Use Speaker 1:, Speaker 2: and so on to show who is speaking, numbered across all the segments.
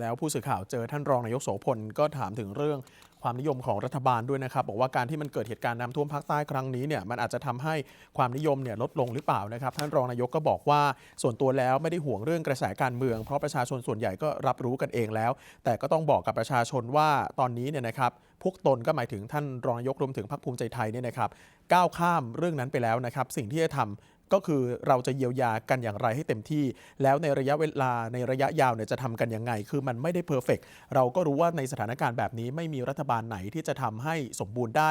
Speaker 1: แล้วผู้สื่อข่าวเจอท่านรองนายกโสพลก็ถามถึงเรื่องความนิยมของรัฐบาลด้วยนะครับบอกว่าการที่มันเกิดเหตุการณ์น้ำท่วมภาคใต้ครั้งนี้เนี่ยมันอาจจะทำให้ความนิยมเนี่ยลดลงหรือเปล่านะครับท่านรองนายกก็บอกว่าส่วนตัวแล้วไม่ได้ห่วงเรื่องกระแสการเมือง เพราะประชาชนส่วนใหญ่ก็รับรู้กันเองแล้ว แต่ก็ต้องบอกกับประชาชนว่าตอนนี้เนี่ยนะครับพวกตนก็หมายถึงท่านรองนายกรวมถึงพรรคภูมิใจไทยเนี่ยนะครับก้าวข้ามเรื่องนั้นไปแล้วนะครับสิ่งที่จะทำ ก็คือเราจะเยียวยากันอย่างไรให้เต็มที่ แล้วในระยะเวลาในระยะยาวเนี่ยจะทำกันยังไง คือมันไม่ได้เพอร์เฟกเราก็รู้ว่าในสถานการณ์แบบนี้ไม่มีรัฐบาลไหนที่จะทำให้สมบูรณ์ได้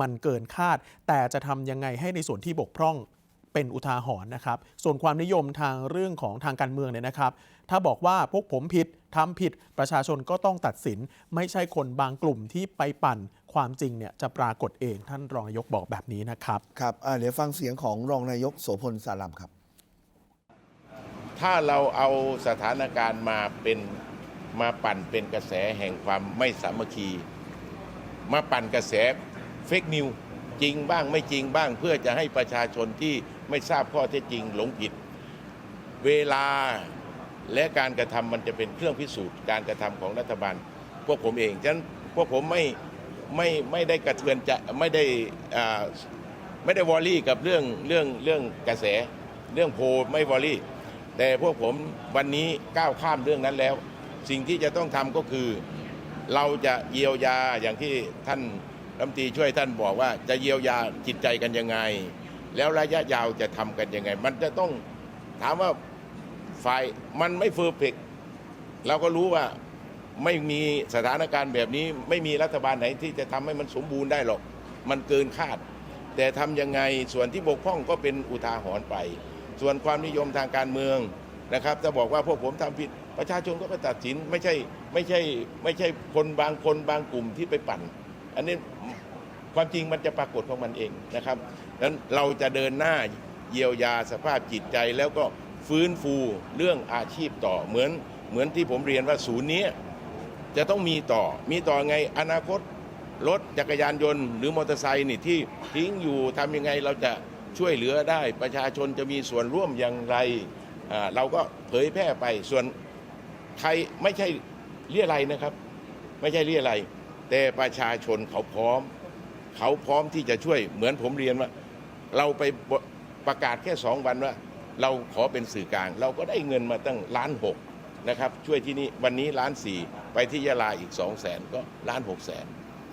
Speaker 1: มันเกินคาด แต่จะทำยังไงให้ในส่วนที่บกพร่อง เป็นอุทาหรณ์นะครับ ส่วนความนิยมทางเรื่องของทางการเมืองเนี่ยนะครับ ถ้าบอกว่าพวกผมผิดทำผิดประชาชนก็ต้องตัดสิน ไม่ใช่คนบางกลุ่มที่ไปปั่นความจริงเนี่ยจะปรากฏเองท่านรองนายกบอกแบบนี้นะครับ
Speaker 2: ครับอ่าเดี๋ยวฟังเสียงของรองนายกโสพลสารัมครับ
Speaker 3: ถ้าเราเอาสถานการณ์มาเป็นมาปั่นเป็นกระแสแห่งความไม่สามัคคี มาปั่นกระแสเฟกนิวจริงบ้างไม่จริงบ้างเพื่อจะให้ประชาชนที่ ไม่ทราบข้อเท็จจริงหลงผิด เวลาและการกระทำมันจะเป็นเครื่องพิสูจน์การกระทำของรัฐบาล พวกผมเองฉะนั้นพวกผมไม่ไม่ไม่ได้กระเทือนจะไม่ได้ไม่ได้วอรี่กับเรื่องเรื่องเรื่องกระแส เรื่องโพไม่วอรี่ แต่พวกผมวันนี้ก้าวข้ามเรื่องนั้นแล้ว สิ่งที่จะต้องทำก็คือ เราจะเยียวยาอย่างที่ท่านรัฐมนตรีช่วยท่านบอกว่าจะเยียวยาจิตใจกันยังไง แล้วระยะยาวจะทำกันยังไง มันจะต้องถามว่าฝ่ายมันไม่เฟอร์เฟกเราก็รู้ว่าไม่มีสถานการณ์แบบนี้ ไม่มีรัฐบาลไหนที่จะทำให้มันสมบูรณ์ได้หรอก มันเกินคาด แต่ทำยังไงส่วนที่บกพร่องก็เป็นอุทาหรณ์ไป ส่วนความนิยมทางการเมืองนะครับจะบอกว่าพวกผมทำผิดประชาชนก็ไปตัดสินไม่ใช่ไม่ใช่ไม่ใช่คนบางคนบางกลุ่มที่ไปปั่น อันนี้ ความจริงมันจะปรากฏของมันเองนะครับดังนั้นเราจะเดินหน้าเยียวยาสภาพจิตใจแล้วก็ฟื้นฟูเรื่องอาชีพต่อเหมือนเหมือนที่ผมเรียนว่าศูนย์นี้จะต้องมีต่อมีต่อไงอนาคตรถจักรยานยนต์หรือมอเตอร์ไซค์นี่ที่ทิ้งอยู่ทำยังไงเราจะช่วยเหลือได้ประชาชนจะมีส่วนร่วมอย่างไร เราก็เผยแพร่ไปส่วนใครไม่ใช่เรียอะไรนะครับ ไม่ใช่เรียอะไร แต่ประชาชนเขาพร้อม เขาพร้อมที่จะช่วยเหมือนผมเรียนว่า เราไปประกาศแค่สองวันว่า เราขอเป็นสื่อกลาง เราก็ได้เงินมาตั้งล้านหกนะครับช่วยที่นี่วันนี้ล้านสี่ไปที่ยะลาอีกสองแสนก็ล้านหกแสน